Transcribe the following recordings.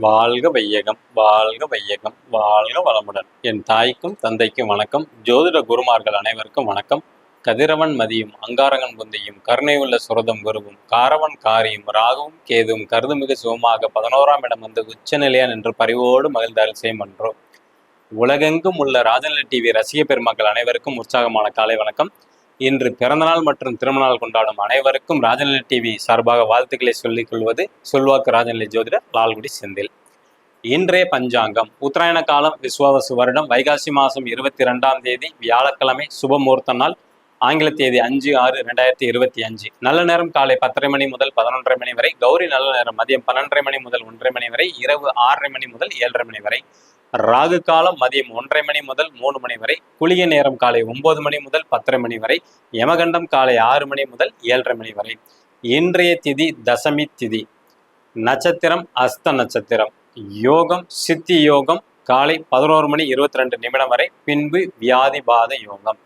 வாழ்க வையகம் வாழ்க வையகம் வாழ்க வளமுடன். என் தாய்க்கும் தந்தைக்கும் வணக்கம். ஜோதிட குருமார்கள் அனைவருக்கும் வணக்கம். கதிரவன் மதியும் அங்காரகன் புந்தியும் கருணை உள்ள சுரதம் குருவும் காரவன் காரியும் ராகவும் கேதுவும் கருதுமிகு சுகமாக பதினோராம் இடம் வந்து உச்சநிலையா நின்று பரிவோடு மகிழ்ந்தால் செய்மன்றோம் உலகெங்கும் உள்ள ராஜநிலை டிவி ரசிக பெருமக்கள் அனைவருக்கும் உற்சாகமான காலை வணக்கம். இன்று பிறந்தநாள் மற்றும் திருமணநாள் கொண்டாடும் அனைவருக்கும் ராஜநிலை டிவி சார்பாக வாழ்த்துக்களை சொல்லிக் கொள்வது சொல்வாக்கு ராஜநிலை ஜோதிடர் லால்குடி செந்தில். இன்றைய பஞ்சாங்கம். உத்தராயண காலம் விஸ்வாவசு வருடம். வைகாசி மாதம் இருபத்தி ரெண்டாம் தேதி வியாழக்கிழமை சுபமுகூர்த்த நாள். ஆங்கில தேதி அஞ்சு ஆறு ரெண்டாயிரத்தி இருபத்தி அஞ்சு. நல்ல நேரம் காலை பத்தரை மணி முதல் பதினொன்றரை மணி வரை. கௌரி நல்ல நேரம் மதியம் பன்னெண்டரை மணி முதல் ஒன்றரை மணி வரை. இரவு ஆறரை மணி முதல் ஏழரை மணி வரை. ராகு காலம் மதியம் ஒன்றரை மணி முதல் மூணு மணி வரை குளிய நேரம் காலை ஒன்பது மணி முதல் பத்தரை மணி வரை யமகண்டம் காலை ஆறு மணி முதல் ஏழரை மணி வரை. இன்றைய திதி தசமி திதி. நட்சத்திரம் அஸ்த நட்சத்திரம். யோகம் சித்தி யோகம் காலை பதினோரு மணி இருபத்தி ரெண்டு நிமிடம் வரை பின்பு வியாதி பாத யோகம்.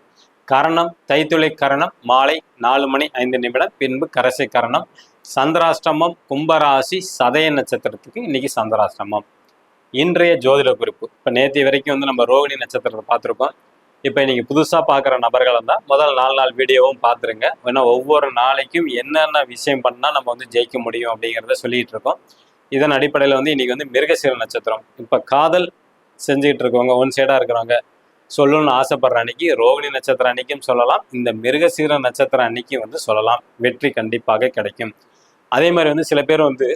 கரணம் தைத்துளை கரணம் மாலை நாலு மணி ஐந்து நிமிடம் பின்பு கரசை கரணம். சந்திராஷ்டமம் கும்பராசி சதய நட்சத்திரத்துக்கு இன்னைக்கு சந்திராஷ்டமம். இன்றைய ஜோதிட குறிப்பு. இப்போ நேற்று வரைக்கும் வந்து நம்ம ரோகிணி நட்சத்திரத்தை பார்த்துருக்கோம். இப்போ இன்னைக்கு புதுசாக பார்க்குற நபர்கள் இருந்தால் முதல் நாலு நாள் வீடியோவும் பார்த்துருங்க. ஏன்னா ஒவ்வொரு நாளைக்கும் என்னென்ன விஷயம் பண்ணால் நம்ம வந்து ஜெயிக்க முடியும் அப்படிங்கிறத சொல்லிகிட்டு இருக்கோம். இதன் அடிப்படையில் வந்து இன்னைக்கு வந்து மிருகசீர நட்சத்திரம். இப்போ காதல் செஞ்சுக்கிட்டு இருக்கவங்க ஒன் சைடாக இருக்கிறவங்க சொல்லணும்னு ஆசைப்படுற அன்னைக்கு ரோகிணி நட்சத்திரம் அன்னைக்கும் சொல்லலாம். இந்த மிருகசீர நட்சத்திரம் அன்னைக்கு வந்து சொல்லலாம். வெற்றி கண்டிப்பாக கிடைக்கும். அதே மாதிரி வந்து சில பேர் வந்து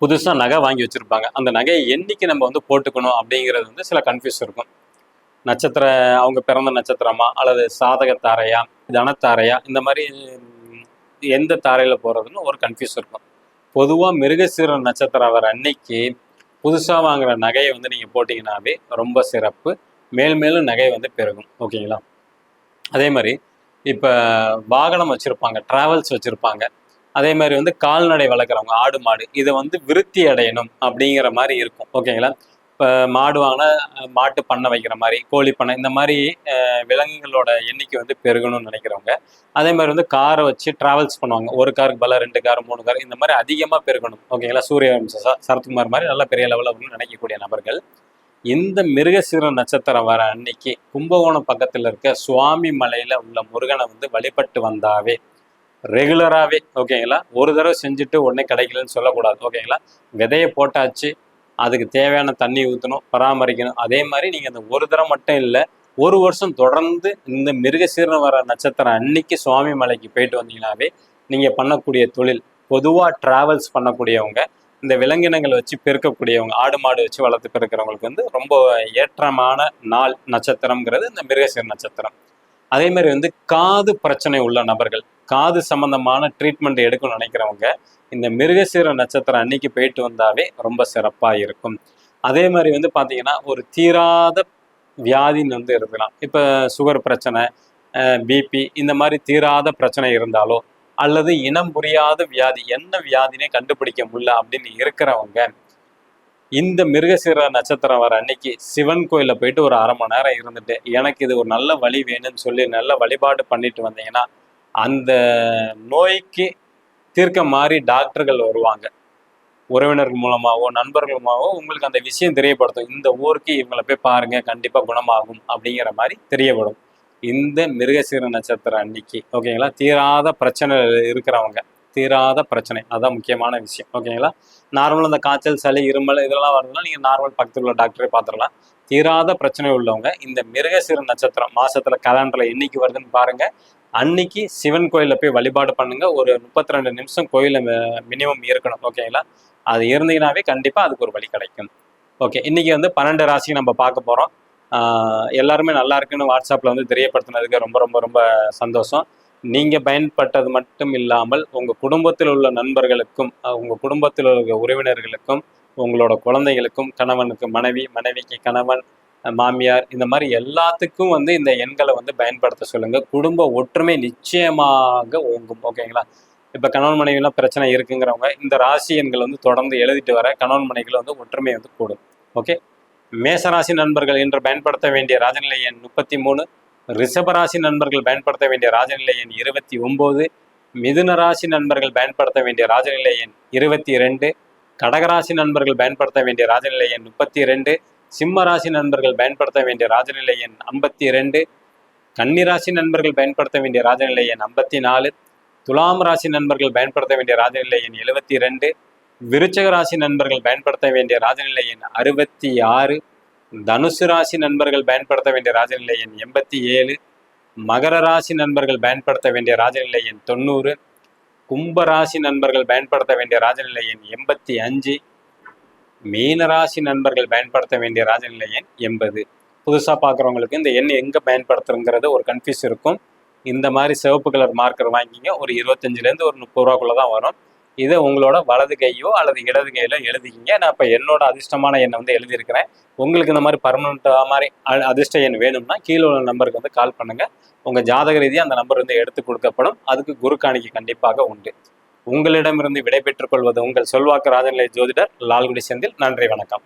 புதுசாக நகை வாங்கி வச்சுருப்பாங்க. அந்த நகையை என்னைக்கு நம்ம வந்து போட்டுக்கணும் அப்படிங்கிறது வந்து சில கன்ஃபியூஸ் இருக்கும். நட்சத்திர அவங்க பிறந்த நட்சத்திரமா? அல்லது சாதக தாரையா? தனத்தாரையா? இந்த மாதிரி எந்த தாரையில் போகிறதுன்னு ஒரு கன்ஃபியூஸ் இருக்கும். பொதுவாக மிருகசீர நட்சத்திரம் வர அன்னைக்கு புதுசாக வாங்குற நகையை வந்து நீங்கள் போட்டிங்கனாவே ரொம்ப சிறப்பு. மேல் மேலும் நகை வந்து பெருகும். ஓகேங்களா? அதே மாதிரி இப்போ வாகனம் வச்சுருப்பாங்க ட்ராவல்ஸ் வச்சுருப்பாங்க. அதே மாதிரி வந்து கால்நடை வளர்க்குறவங்க ஆடு மாடு இதை வந்து விருத்தி அடையணும் அப்படிங்கிற மாதிரி இருக்கும். ஓகேங்களா இப்போ மாடு வாங்கினா மாட்டு பண்ணை வைக்கிற மாதிரி கோழி பண்ணை இந்த மாதிரி விலங்குகளோட எண்ணிக்கை வந்து பெருகணும்னு நினைக்கிறவங்க அதே மாதிரி வந்து காரை வச்சு டிராவல்ஸ் பண்ணுவாங்க. ஒரு காருக்கு பல ரெண்டு கார் மூணு கார் இந்த மாதிரி அதிகமாக பெருகணும். ஓகேங்களா சூரிய சரத்குமார் மாதிரி நல்ல பெரிய லெவலில் நினைக்கக்கூடிய நபர்கள். இந்த மிருகசீர நட்சத்திரம் வர அன்னைக்கு கும்பகோணம் பக்கத்தில் இருக்க சுவாமி மலையில் உள்ள முருகனை வந்து வழிபட்டு வந்தாவே ரெகுலராகவே ஓகேங்களா ஒரு தடவை செஞ்சுட்டு உடனே கிடைக்கலன்னு சொல்லக்கூடாது ஓகேங்களா விதையை போட்டாச்சு அதுக்கு தேவையான தண்ணி ஊற்றணும் பராமரிக்கணும். அதே மாதிரி நீங்கள் அந்த ஒரு தடவை மட்டும் இல்லை ஒரு வருஷம் தொடர்ந்து இந்த மிருகசீரன் வர நட்சத்திரம் அன்னைக்கு சுவாமி மலைக்கு போயிட்டு வந்தீங்கன்னாவே நீங்கள் பண்ணக்கூடிய தொழில் பொதுவாக ட்ராவல்ஸ் பண்ணக்கூடியவங்க இந்த விலங்கினங்கள் வச்சு பெருக்கக்கூடியவங்க ஆடு மாடு வச்சு வளர்த்து பெருக்கிறவங்களுக்கு வந்து ரொம்ப ஏற்றமான நாள் நட்சத்திரம்ங்கிறது இந்த மிருகசீர நட்சத்திரம். அதே மாதிரி வந்து காது பிரச்சனை உள்ள நபர்கள் காது சம்பந்தமான ட்ரீட்மெண்ட் எடுக்கணும்னு நினைக்கிறவங்க இந்த மிருகசீர நட்சத்திரம் அன்னைக்கு போயிட்டு வந்தாவே ரொம்ப சிறப்பாக இருக்கும். அதே மாதிரி வந்து பார்த்தீங்கன்னா ஒரு தீராத வியாதின்னு வந்து இருக்கலாம். இப்போ சுகர் பிரச்சனை பிபி இந்த மாதிரி தீராத பிரச்சனை இருந்தாலோ அல்லது இனம் புரியாத வியாதி என்ன வியாதினே கண்டுபிடிக்க முடியல அப்படின்னு இருக்கிறவங்க இந்த மிருகசீர நட்சத்திரம் வர அன்னைக்கு சிவன் கோயிலில் போயிட்டு ஒரு அரை மணி நேரம் இருந்துட்டு எனக்கு இது ஒரு நல்ல வழி வேணும்னு சொல்லி நல்ல வழிபாடு பண்ணிட்டு வந்தீங்கன்னா அந்த நோய்க்கு தீர்க்க மாதிரி டாக்டர்கள் வருவாங்க. உறவினர்கள் மூலமாகவோ நண்பர்கள் மூலமாகவோ உங்களுக்கு அந்த விஷயம் தெரியப்படுத்தும். இந்த ஊருக்கு இவங்களை போய் பாருங்க கண்டிப்பா குணமாகும் அப்படிங்கிற மாதிரி தெரியப்படும். இந்த மிருகசீர நட்சத்திரம் அன்னைக்கு ஓகேங்களா? தீராத பிரச்சனை இருக்கிறவங்க தீராத பிரச்சனை. அதான் முக்கியமான விஷயம் ஓகேங்களா? நார்மலாக இந்த காய்ச்சல் சளி இருமல் இதெல்லாம் வருதுன்னா நீங்கள் நார்மல் பக்கத்தில் உள்ள டாக்டரை பார்த்துடலாம். தீராத பிரச்சனை உள்ளவங்க இந்த மிருகசீர நட்சத்திரம் மாசத்துல கலண்டரில் என்னைக்கு வருதுன்னு பாருங்க. அன்னைக்கு சிவன் கோயிலில் போய் வழிபாடு பண்ணுங்க. ஒரு முப்பத்தி ரெண்டு நிமிஷம் கோயிலில் மினிமம் இருக்கணும். ஓகேங்களா அது இருந்தீங்கன்னாவே கண்டிப்பாக அதுக்கு ஒரு வழி கிடைக்கும். ஓகே இன்னைக்கு வந்து பன்னெண்டு ராசிக்கு நம்ம பார்க்க போகிறோம் எல்லாருமே நல்லா இருக்குன்னு வாட்ஸ்அப்பில் வந்து தெரியப்படுத்தினதுக்கு ரொம்ப ரொம்ப ரொம்ப சந்தோஷம். நீங்கள் பயன்பட்டது மட்டும் இல்லாமல் உங்கள் குடும்பத்தில் உள்ள நண்பர்களுக்கும் உங்கள் குடும்பத்தில் உள்ள உறவினர்களுக்கும் உங்களோட குழந்தைகளுக்கும் கணவனுக்கு மனைவி மனைவிக்கு கணவன் மாமியார் இந்த மாதிரி எல்லாத்துக்கும் வந்து இந்த எண்களை வந்து பயன்படுத்த சொல்லுங்க. குடும்ப ஒற்றுமை நிச்சயமாக ஓங்கும். ஓகேங்களா இப்போ கணவன் மனைவிலாம் பிரச்சனை இருக்குங்கிறவங்க இந்த ராசி எண்கள் வந்து தொடர்ந்து எழுதிட்டு வர கணவன் மனைவிகள் வந்து ஒற்றுமை வந்து கூடும். ஓகே மேசராசி நண்பர்கள் என்று பயன்படுத்த வேண்டிய ராஜநிலை எண் முப்பத்தி மூணு. ரிஷபராசி நண்பர்கள் பயன்படுத்த வேண்டிய ராஜநிலை எண் இருபத்தி ஒம்பது. மிதுன ராசி நண்பர்கள் பயன்படுத்த வேண்டிய ராஜநிலை எண் இருபத்தி ரெண்டு கடகராசி நண்பர்கள் பயன்படுத்த வேண்டிய ராஜநிலை எண் முப்பத்தி ரெண்டு சிம்ம ராசி நண்பர்கள் பயன்படுத்த வேண்டிய ராஜநிலை எண் ஐம்பத்தி ரெண்டு கன்னிராசி நண்பர்கள் பயன்படுத்த வேண்டிய ராஜநிலை எண் ஐம்பத்தி நாலு. துலாம் ராசி நண்பர்கள் பயன்படுத்த வேண்டிய ராஜநிலை எண் எழுபத்தி ரெண்டு விருச்சக ராசி நண்பர்கள் பயன்படுத்த வேண்டிய ராஜநிலை எண் அறுபத்தி ஆறு. தனுசு ராசி நண்பர்கள் பயன்படுத்த வேண்டிய ராஜநிலை எண் எண்பத்தி ஏழு. மகர ராசி நண்பர்கள் பயன்படுத்த வேண்டிய ராஜநிலை எண் தொண்ணூறு. கும்ப ராசி நண்பர்கள் பயன்படுத்த வேண்டிய ராஜநிலை எண் எண்பத்தி அஞ்சு. மீனராசி நண்பர்கள் பயன்படுத்த வேண்டிய ராஜநிலை எண் எண்பது. புதுசாக பார்க்குறவங்களுக்கு இந்த எண் எங்கே பயன்படுத்துறங்கிறது ஒரு கன்ஃபியூஸ் இருக்கும். இந்த மாதிரி சிவப்பு கலர் மார்க்கர் வாங்கிங்க. ஒரு இருபத்தஞ்சிலேருந்து ஒரு முப்பது ரூபாக்குள்ளே தான் வரும். இதை உங்களோட வலது கையோ அல்லது இடது கையிலோ எழுதிக்கிங்க. நான் இப்போ என்னோட அதிர்ஷ்டமான எண்ணை வந்து எழுதியிருக்கிறேன். உங்களுக்கு இந்த மாதிரி பர்மனெண்ட்டாக மாதிரி அ- அதிர்ஷ்ட எண் வேணும்னா கீழே உள்ள நம்பருக்கு வந்து கால் பண்ணுங்கள் உங்கள் ஜாதக ரீதியாக அந்த நம்பர் வந்து எடுத்து கொடுக்கப்படும். அதுக்கு குரு காணிக்கை கண்டிப்பாக உண்டு. உங்களிடமிருந்து விடைபெற்றுக் கொள்வது உங்கள் சொல்வாக்கு ராஜநிலை ஜோதிடர் லால்குடி செந்தில். நன்றி வணக்கம்.